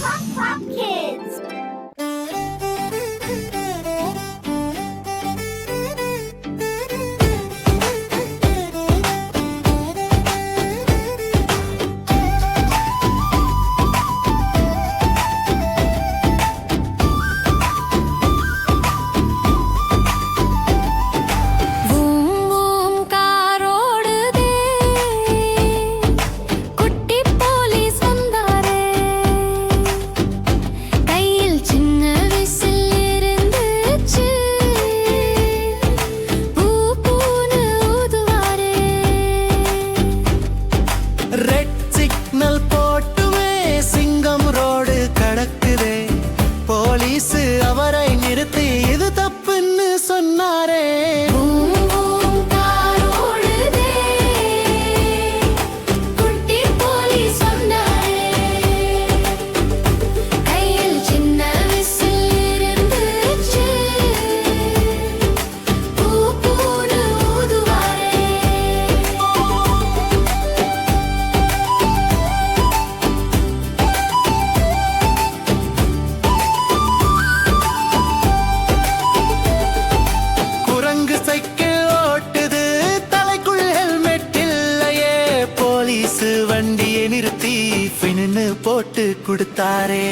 Pop, pop, Kid. Police அவரை நிறுத்தி. இது தப்புன்னு சொன்னாரே. போட்டு கொடுத்தாரே.